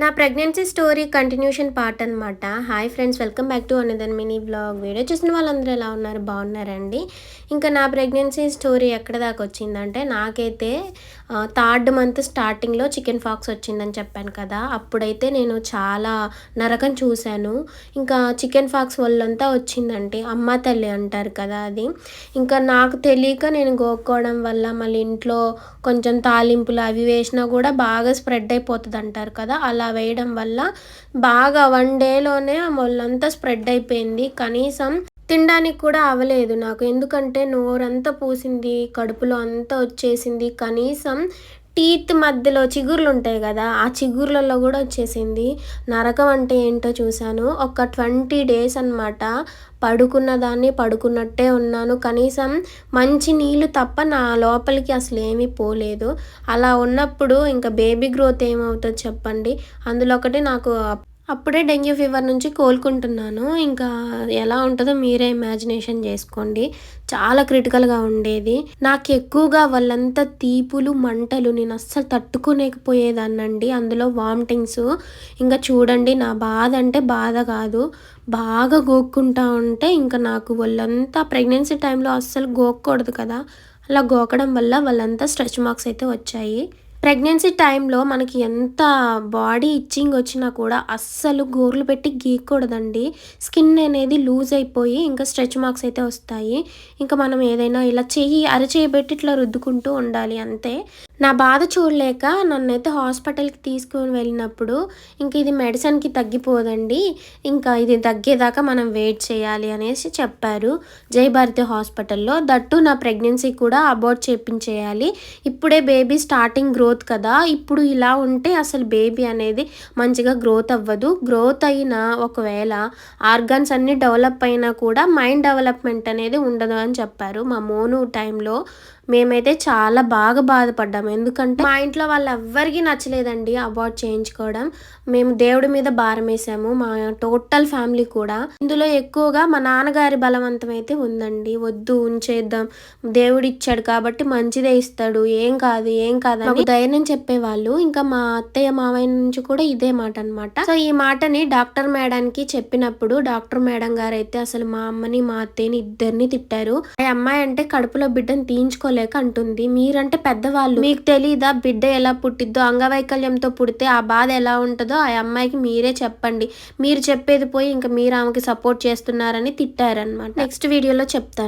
నా pregnancy story continuation part అనమాట hi friends welcome back to another mini blog video చూసిన వాళ్ళందరూ ఎలా ఉన్నారు? బాగున్నారండి? ఇంకా నా ప్రెగ్నెన్సీ స్టోరీ ఎక్కడ దాకా వచ్చిందంటే నాకైతే థర్డ్ మంత్ స్టార్టింగ్లో చికెన్ ఫాక్స్ వచ్చిందని చెప్పాను కదా. అప్పుడైతే నేను చాలా నరకం చూశాను. ఇంకా చికెన్ ఫాక్స్ వల్లంతా వచ్చిందంటే అమ్మ తల్లి అంటారు కదా అది. ఇంకా నాకు తెలియక నేను గోక్కోవడం వల్ల మళ్ళీ ఇంట్లో కొంచెం తాలింపులు అవి వేసినా కూడా బాగా స్ప్రెడ్ అయిపోతుంది అంటారు కదా. అలా వేయడం వల్ల బాగా వన్ డేలోనే మొల్లంతా స్ప్రెడ్ అయిపోయింది. కనీసం తినడానికి కూడా అవ్వలేదు నాకు. ఎందుకంటే నోరంతా పూసింది కడుపులో అంతా వచ్చేసింది. కనీసం టీత్ మధ్యలో చిగుర్లు ఉంటాయి కదా ఆ చిగుర్లలో కూడా వచ్చేసింది. నరకం అంటే ఏంటో చూశాను. ఒక ట్వంటీ డేస్ అనమాట పడుకున్న దాన్ని పడుకున్నట్టే ఉన్నాను. కనీసం మంచి నీళ్ళు తప్ప నా లోపలికి అసలు ఏమీ పోలేదు. అలా ఉన్నప్పుడు ఇంకా బేబీ గ్రోత్ ఏమవుతుంది చెప్పండి. అందులో ఒకటి నాకు అప్పుడే డెంగ్యూ ఫీవర్ నుంచి కోలుకుంటున్నాను. ఇంకా ఎలా ఉంటుందో మీరే ఇమాజినేషన్ చేసుకోండి. చాలా క్రిటికల్గా ఉండేది. నాకు ఎక్కువగా వాళ్ళంతా తీపులు మంటలు నేను అస్సలు తట్టుకోలేకపోయేదాన్నండి. అందులో వామిటింగ్స్ ఇంకా చూడండి నా బాధ అంటే బాధ కాదు. బాగా గోక్కుంటా ఉంటే ఇంకా నాకు వాళ్ళంతా ప్రెగ్నెన్సీ టైంలో అస్సలు గోక్కూడదు కదా. అలా గోకడం వల్ల వాళ్ళంతా స్ట్రెచ్ మార్క్స్ అయితే వచ్చాయి. ప్రెగ్నెన్సీ టైంలో మనకి ఎంత బాడీ ఇచ్చింగ్ వచ్చినా కూడా అస్సలు గోర్లు పెట్టి గీయకూడదండి. స్కిన్ అనేది లూజ్ అయిపోయి ఇంకా స్ట్రెచ్ మార్క్స్ అయితే వస్తాయి. ఇంకా మనం ఏదైనా ఇలా చెయ్యి అరచేయి పెట్టి ఇట్లా రుద్దుకుంటూ ఉండాలి అంతే. నా బాధ చూడలేక నన్నైతే హాస్పిటల్కి తీసుకుని వెళ్ళినప్పుడు ఇంక ఇది మెడిసిన్కి తగ్గిపోదండి. ఇంకా ఇది తగ్గేదాకా మనం వెయిట్ చేయాలి అనేసి చెప్పారు. జై భారతి హాస్పిటల్లో దట్టు నా ప్రెగ్నెన్సీ కూడా అబౌట్ చేయించేయాలి ఇప్పుడే బేబీ స్టార్టింగ్ గ్రోత్ కదా. ఇప్పుడు ఇలా ఉంటే అసలు బేబీ అనేది మంచిగా గ్రోత్ అవ్వదు. గ్రోత్ అయినా ఒకవేళ ఆర్గాన్స్ అన్నీ డెవలప్ అయినా కూడా మైండ్ డెవలప్మెంట్ అనేది ఉండదు అని చెప్పారు. మా మోను టైంలో మేమైతే చాలా బాగా బాధపడ్డాము ఎందుకంటే మా ఇంట్లో వాళ్ళు ఎవ్వరికీ నచ్చలేదండి అబార్ట్ చేయించుకోవడం. మేము దేవుడి మీద భారం వేసాము మా టోటల్ ఫ్యామిలీ కూడా. ఇందులో ఎక్కువగా మా నాన్నగారి బలవంతం అయితే ఉందండి. వద్దు ఉంచేద్దాం. దేవుడు ఇచ్చాడు కాబట్టి మంచిదే ఇస్తాడు. ఏం కాదు ఏం కాదు అని ధైర్యం చెప్పేవాళ్ళు. ఇంకా మా అత్తయ్య మావయ్య నుంచి కూడా ఇదే మాట అనమాట సో ఈ మాటని డాక్టర్ మేడానికి చెప్పినప్పుడు డాక్టర్ మేడం గారు అయితే అసలు మా అమ్మని మా అత్తయ్యని ఇద్దరిని తిట్టారు. ఆ అమ్మాయి అంటే కడుపులో బిడ్డను తీయించుకోలేదు తట్టుకోలేక అంటుంది. మీరంటే పెద్దవాళ్ళు. మీకు తెలీదా? బిడ్డ ఎలా పుట్టిద్దో? అంగవైకల్యంతో పుడితే ఆ బాధ ఎలా ఉంటుందో ఆ అమ్మాయికి మీరే చెప్పండి. మీరు చెప్పేది పోయి ఇంకా మీరు ఆమెకి సపోర్ట్ చేస్తున్నారని తిట్టారనమాట నెక్స్ట్ వీడియోలో చెప్తాను.